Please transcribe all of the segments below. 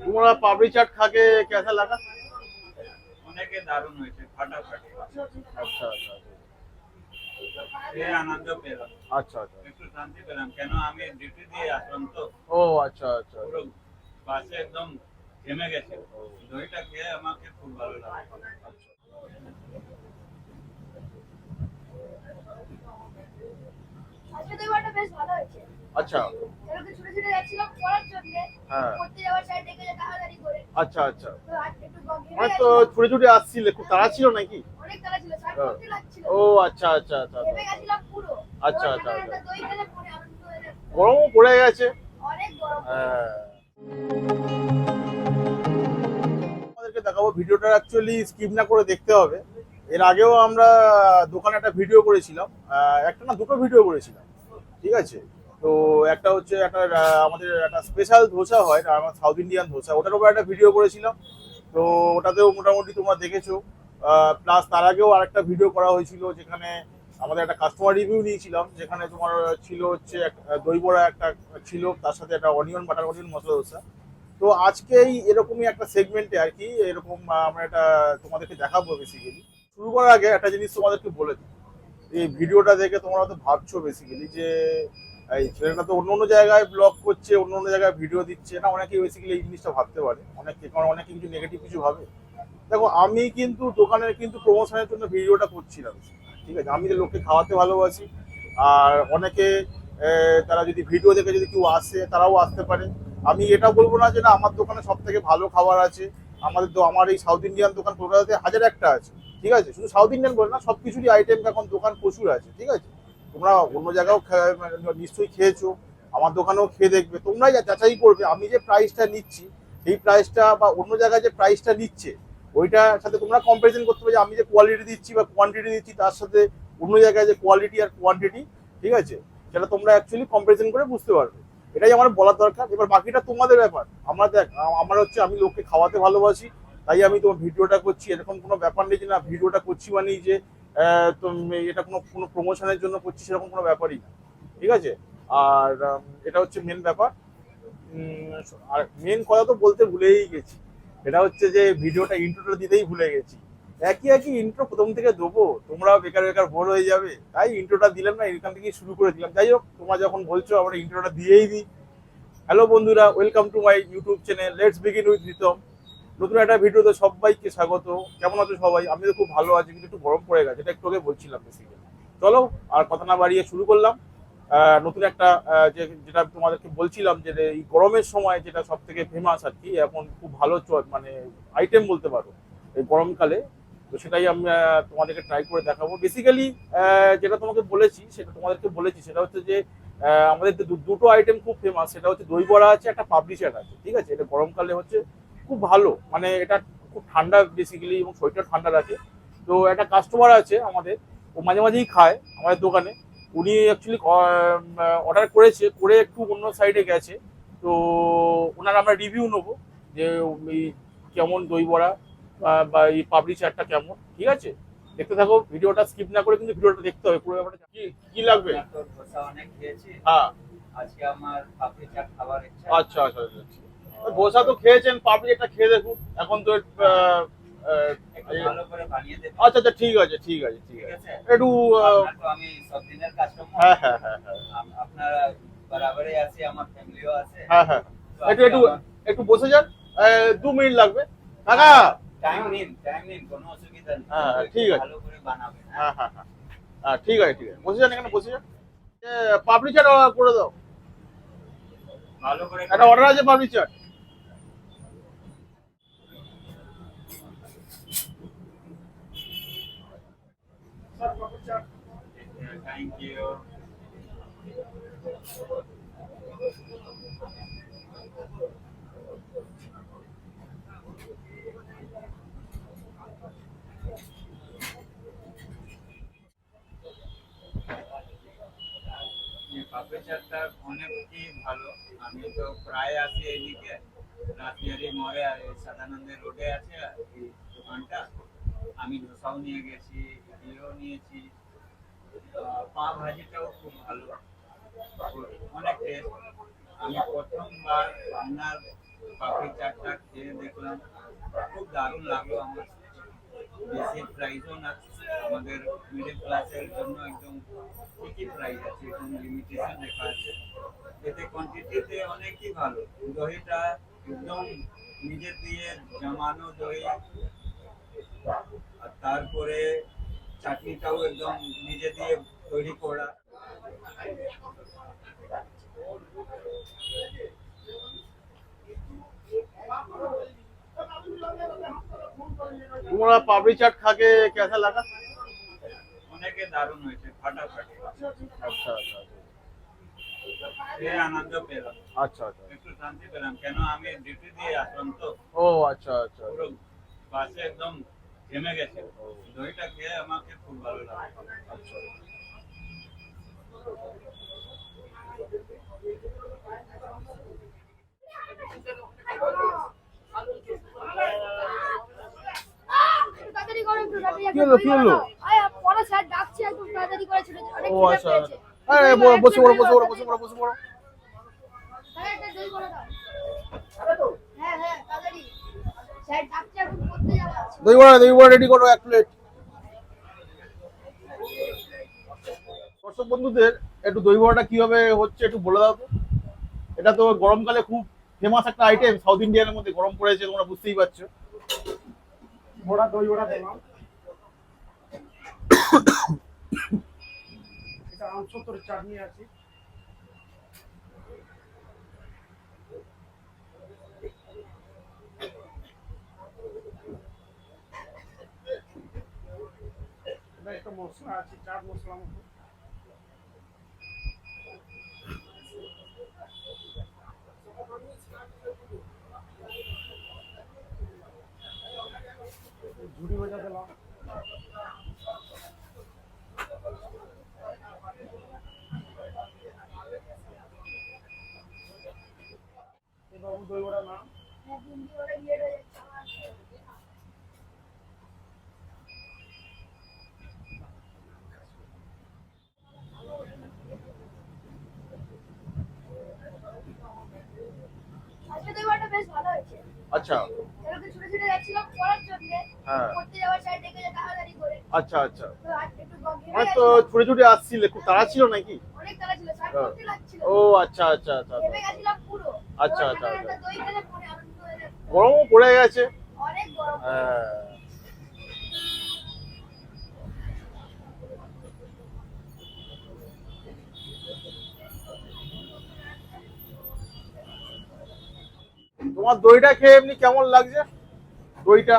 तुम्हारा पापड़ी चाट खा के कैसा लगा অনেকে দারুণ হয়েছে ফাটাফাটি अच्छा अच्छा সে আনন্দ পেলাম अच्छा अच्छा একটু শান্তি পেলাম কেন আমি ডিউটি দিয়ে আসলাম তো ओ अच्छा अच्छा পুরো বাসে একদম থেমে গেছে দইটা খেয়ে আমাকে খুব ভালো লাগে আজকে দইবড়াটা বেশ ভালো হয়েছে अच्छा কালকে ছুটে ছুটে যাচ্ছিলাম পড়ার জন্য হ্যাঁ। আচ্ছা আচ্ছা। তো মানে আসছিলে খুব নাকি? হ্যাঁ। ও আচ্ছা আচ্ছা আচ্ছা আচ্ছা। আচ্ছা, আচ্ছা, আচ্ছা। গরমও পড়ে গেছে। হ্যাঁ। দেখাবো ভিডিওটা অ্যাকচুয়ালি স্কিপ না করে দেখতে হবে। এর আগেও আমরা দোকানে একটা ভিডিও করেছিলাম। একটা না দুটো ভিডিও করেছিলাম। ঠিক আছে? তো একটা হচ্ছে একটা আমাদের একটা স্পেশাল ধোসা হয় আমার সাউথ ইন্ডিয়ান ধোসা। ওটার উপর একটা ভিডিও করেছিলাম। তো ওটাতেও মোটামুটি তোমরা দেখেছ। প্লাস তার আগেও আরেকটা ভিডিও করা হয়েছিল যেখানে আমাদের একটা কাস্টমার রিভিউ নিয়েছিলাম, যেখানে তোমার ছিল হচ্ছে দই বড়া একটা ছিল, তার সাথে একটা onion butter onion masala dosa. তো আজকেই এরকমই একটা সেগমেন্টে আর কি, এরকম আমরা এটা তোমাদেরকে দেখাবো বেসিক্যালি শুরু করার আগে একটা জিনিস তোমাদেরকে বলে দিই। এই ভিডিওটা দেখে তোমরা হয়তো ভাবছ বেসিক্যালি যে এই ছেলেটা তো অন্য অন্য জায়গায় ব্লগ করছে, অন্য অন্য জায়গায় ভিডিও দিচ্ছে। না, অনেকেই বেসিক্যালি এই জিনিসটা ভাবতে পারে। অনেকে কারণ অনেকে কিছু নেগেটিভ কিছু ভাবে। দেখো, আমি কিন্তু দোকানের কিন্তু প্রমোশনের জন্য ভিডিওটা করছিলাম। ঠিক আছে? আমি তো লোককে খাওয়াতে ভালোবাসি, আর অনেকে তারা যদি ভিডিও দেখে যদি কেউ আসে, তারাও আসতে পারে। আমি এটা বলব না যে, না, আমার দোকানে সব থেকে ভালো খাবার আছে। আমাদের তো, আমার এই সাউথ ইন্ডিয়ান দোকান কলকাতাতে হাজার একটা আছে। ঠিক আছে? শুধু সাউথ ইন্ডিয়ান বলে না সব কিছুরই আইটেম এখন দোকান প্রচুর আছে। ঠিক আছে? তোমরা অন্য জায়গাও মানে নিশ্চয়ই খেয়েছো, আমার দোকানেও খেয়ে দেখবে, তোমরাই যাচাই করবে। আমি যে প্রাইসটা নিচ্ছি, সেই প্রাইসটা বা অন্য জায়গায় যে প্রাইসটা নিচ্ছে, ওইটার সাথে তোমরা কম্পারিজন করতে পারবে আমি যে কোয়ালিটি দিচ্ছি বা কোয়ান্টিটি দিচ্ছি, তার সাথে অন্য জায়গায় যে কোয়ালিটি আর কোয়ান্টিটি ঠিক আছে? সেটা তোমরা অ্যাকচুয়ালি কম্পারিজন করে বুঝতে পারবে। এটাই আমার বলার দরকার। এবার বাকিটা তোমাদের ব্যাপার। আমরা দেখ আমার হচ্ছে আমি লোককে খাওয়াতে ভালোবাসি, তাই আমি তোমার ভিডিওটা করছি। এরকম কোনো ব্যাপার নেই যে না, ভিডিওটা করছি মানেই যে এটা কোনো কোনো প্রমোশনের জন্য করছি সেরকম কোনো ব্যাপারই না। ঠিক আছে? আর এটা হচ্ছে মেন ব্যাপার। আর মেন কথা তো বলতে ভুলেই গেছি। এটা হচ্ছে যে ভিডিওটা ইন্ট্রোটা দিতেই ভুলে গেছি। একই একই ইন্ট্রো প্রথম থেকে দেবো। তোমরা বেকার বেকার ভোর হয়ে যাবে। তাই ইন্ট্রোটা দিলাম না, এখান থেকেই শুরু করে দিলাম। যাই হোক, তোমরা যখন বলছো, আমরা ইন্ট্রোটা দিয়েই দিই। হ্যালো বন্ধুরা welcome to my YouTube channel let's begin with Ritam নতুন একটা ভিডিওতে সবাইকে স্বাগত। কেমন আছো সবাই? আমি তো খুব ভালো আছি, কিন্তু একটু গরম পড়ে গেছে, এটা একটু আগে বলছিলাম বেসিক্যালি চলো, আর কথা না বাড়িয়ে শুরু করলাম। নতুন একটা যে, যেটা তোমাদেরকে বলছিলাম যে এই গরমের সময় যেটা সব থেকে ফেমাস আর কি, এখন খুব ভালো মানে আইটেম বলতে পারো, এই গরমকালে। তো সেটাই আমি তোমাদেরকে ট্রাই করে দেখাবো। বেসিক্যালি যেটা তোমাকে বলেছি, সেটা তোমাদেরকে বলেছি, সেটা হচ্ছে যে আমাদের দুটো আইটেম খুব ফেমাস সেটা হচ্ছে দই বড়া আছে, একটা পাবলিশার আছে, ঠিক আছে? এটা গরমকালে হচ্ছে খুব ভালো। মানে এটা খুব ঠান্ডা বেসিক্যালি এবং শরীরটা ঠান্ডা রাখে। তো একটা কাস্টমার আছে আমাদের ও মাঝে মাঝেই খায় আমাদের দোকানে। উনি অ্যাকচুয়ালি অর্ডার করেছে করে একটু অন্য সাইডে গেছে। তো ওনার আমরা রিভিউ নেব যে কেমন দই বড়া বা- এই পাবলি চাটটা কেমন ঠিক আছে? দেখতে থাকো ভিডিওটা স্কিপ না করে কিন্তু ভিডিওটা দেখতে হবে পুরো ব্যাপারটা কি কি লাগবে? হ্যাঁ। আজকে আমার পাপড়ি চাট খাবার ইচ্ছা। আচ্ছা আচ্ছা আচ্ছা। ধোসা তো খেয়েছেন পাপড়ি একটা খেয়ে দেখুন। এখন তো আচ্ছা আচ্ছা ঠিক আছে ঠিক আছে ঠিক আছে। একটু আমি সব দিনের কাস্টমার হ্যাঁ হ্যাঁ হ্যাঁ হ্যাঁ। আপনারা বরাবরই আছে আমার ফ্যামিলিও আছে। হ্যাঁ হ্যাঁ একটু একটু একটু বসে যান দু মিনিট লাগবে। কাকা! টাইম নিন টাইম নিন কোনো অসুবিধা নেই। হ্যাঁ, একটু ঠিক আছে। ভালো করে বানাবেন হ্যাঁ। হ্যাঁ হ্যাঁ হ্যাঁ। ঠিক আছে ঠিক আছে। বসে যান এখানে বসে যান। পাপড়ি চাট করে দাও। ভালো করে একটা অর্ডার আছে পাপড়ি চাট? থ্যাংক ইউ পাপড়ি চাটটা অনেকই ভালো আমি তো প্রায় আসি এইদিকে রাসবিহারি মোড়ে আর এই সদানন্দের রোডে আছে এই দোকানটা আমি ধোসাও নিয়ে গেছি, ইডলিও নিয়েছি। পা ভাজিটাও খুব ভালো। অনেক টেস্ট আমি প্রথমবার আপনার পাপড়ি চাটটা খেয়ে দেখলাম। খুব দারুণ লাগল আমার। বেশি প্রাইসও না। আমাদের মিডিল ক্লাসের জন্য একদম ঠিকই প্রাইস আছে, একদম লিমিটেশন লেখা আছে। এতে কোয়ান্টিটিতে অনেকই ভালো। দহিটা একদম নিজের দিয়ে জমানো দই। আর তারপরে চাটনিটাও একদম নিজে দিয়ে তৈরি করা तुम्हारा पापड़ी चाट खा के कैसा लगा অনেকে দারুণ হয়েছে ফাটাফাটি अच्छा अच्छा খেয়ে আনন্দ পেলাম अच्छा अच्छा একটু শান্তি পেলাম কেন আমি ডিউটি দিয়ে আসলাম তো ओ अच्छा अच्छा পুরো বাসে একদম জমে গেছে। দইটা খেয়ে আমাকে খুব ভালো লাগে আচ্ছা। স্যার ডাকছে একটু তাড়াতাড়ি করে ছেড়ে অনেক বসে বড় বসে বড় বসে বড় বসে বড় দই বড়া দই বড়া রেডি করো এক প্লেট দর্শক বন্ধুদের একটু দই বড়াটা কীভাবে হচ্ছে একটু বলে দাও তো। এটা তো গরমকালে খুব ফেমাস একটা আইটেম সাউথ ইন্ডিয়ানের মধ্যে গরম পড়েছে তোমরা বুঝতেই পারছ। বড়া দই বড়া দিলাম এটা আমসত্তর চাটনি আছে এটা একটা মশলা আছে চাট মশলা মতো ঝুড়ি ভাজা দিলাম বাবু দই বড়া না হ্যাঁ, ভিন্ডি বড়া দিয়ে হয়ে যাচ্ছে আমার। আজকে দই বড়াটা বেশ ভালো হয়েছে আচ্ছা। কালকে ছুটে ছুটে যাচ্ছিলাম পড়ার জন্য। হ্যাঁ। পড়তে যাওয়ার স্যার ডেকে তাড়াতাড়ি করে। আচ্ছা আচ্ছা। তো একটু মানে তো। ছুটে ছুটে আসছিলে খুব তাড়া ছিল নাকি? অনেক তাড়া ছিল স্যার হ্যাঁ। পড়তে লাগছিল। ও আচ্ছা আচ্ছা আচ্ছা ঘেমে গেছিলাম পুরো। আচ্ছা, আচ্ছা, আচ্ছা। যাচ্ছে। গরমও পড়ে গেছে। অনেক গরম। হ্যাঁ। তোমার দইটা খেয়ে এমনি কেমন লাগছে? দইটা?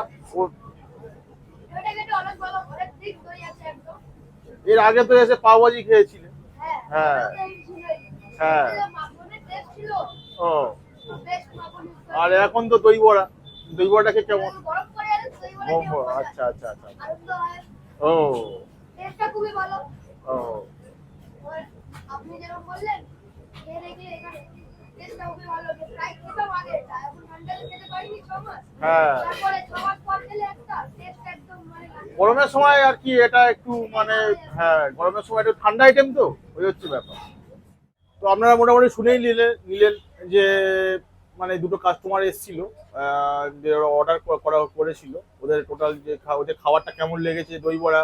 এর আগে তো এসে পাওভাজি খেয়েছিলে। হ্যাঁ। হ্যাঁ। ও। আর এখন তো দই বড়া। দই বড়াটা খেয়ে কেমন? মজা। আচ্ছা আচ্ছা আচ্ছা ও। ও। আপনি যেরকম বললেন খুবই ভালো হ্যাঁ। গরমের সময় আর কি, এটা একটু মানে হ্যাঁ গরমের সময় একটু ঠান্ডা আইটেম তো, ওই হচ্ছে ব্যাপার তো আপনারা মোটামুটি শুনেই নিলেন নিলেন যে মানে দুটো কাস্টমার এসেছিল অর্ডার করা করেছিল ওদের টোটাল যে ওদের খাবারটা কেমন লেগেছে, দই বড়া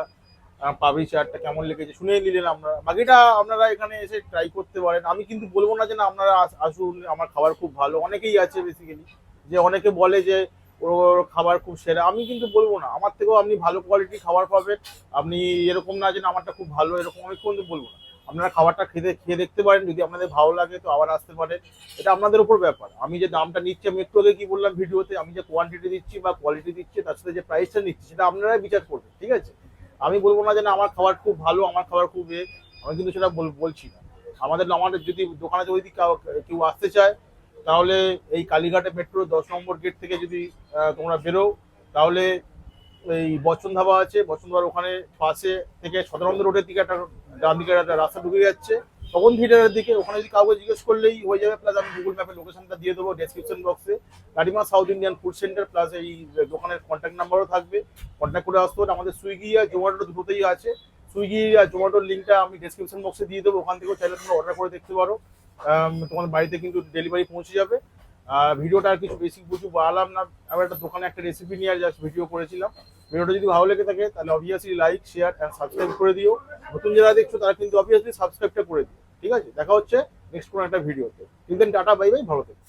পাপড়ি চাটটা কেমন লেগেছে শুনেই নিলেন আপনারা। বাকিটা আপনারা এখানে এসে ট্রাই করতে পারেন। আমি কিন্তু বলব না যে না, আপনারা আস- আসুন, আমার খাবার খুব ভালো। অনেকেই আছে বেসিক্যালি যে অনেকে বলে যে ওর খাবার খুব সেরা। আমি কিন্তু বলব না, আমার থেকেও আপনি ভালো কোয়ালিটি খাবার পাবেন। আপনি এরকম না যে আমারটা খুব ভালো, এরকম আমি কিন্তু বলব না। আপনারা খাবারটা খেতে, খেয়ে দেখতে পারেন। যদি আপনাদের ভালো লাগে তো আবার আসতে পারেন। এটা আপনাদের উপর ব্যাপার। আমি যে দামটা নিচ্ছি, আমি একটু আগে কি বললাম ভিডিওতে, আমি যে কোয়ান্টিটি দিচ্ছি বা কোয়ালিটি দিচ্ছি, তার সাথে যে প্রাইসটা নিচ্ছি, সেটা আপনারাই বিচার করবেন, ঠিক আছে? আমি বলব না যে না, আমার খাবার খুব ভালো, আমার খাবার খুব এ, আমি কিন্তু সেটা বল- বলছি না। আমাদের আমাদের যদি দোকানে যদি কেউ আসতে চায়, তাহলে এই কালীঘাটে মেট্রো দশ নম্বর গেট থেকে যদি তোমরা বেরো তাহলে এই বচন ধাবা আছে বচন ধাবার ওখানে পাশে থেকে সদানন্দ রোডের দিকে একটা ডান দিকে একটা রাস্তা ঢুকে যাচ্ছে। তখন থিয়েটারের দিকে, ওখানে যদি কাউকে জিজ্ঞেস করলেই হয়ে যাবে। প্লাস আমি গুগল ম্যাপের লোকেশনটা দিয়ে দেবো ডেসক্রিপশন বক্সে গাড়িমা South Indian food centre plus এই দোকানের কন্ট্যাক্ট নাম্বারও থাকবে। কন্ট্যাক্ট করে আসতে আমাদের সুইগি আর জোম্যাটো দুটোতেই আছে। সুইগি আর জোম্যাটোর লিঙ্কটা আমি ডেসক্রিপশন বক্সে দিয়ে দেবো। ওখান থেকেও চাইলে তোমরা অর্ডার করে দেখতে পারো। তোমার বাড়িতে কিন্তু ডেলিভারি পৌঁছে যাবে। ভিডিওটা আর কিছু বেশি কিছু বাড়ালাম না। আবার একটা দোকানে একটা রেসিপি নিয়ে জাস্ট ভিডিও করেছিলাম। ভিডিওটা যদি ভালো লেগে থাকে, তাহলে obviously like share and subscribe করে দিও। নতুন যারা দেখছ, তারা কিন্তু অবভিয়াসলি সাবস্ক্রাইবটা করে দিও। ঠিক আছে? দেখা হচ্ছে নেক্সট কোনো একটা ভিডিওতে কিন্তু টাটা বাই বাই ভালো থেকো।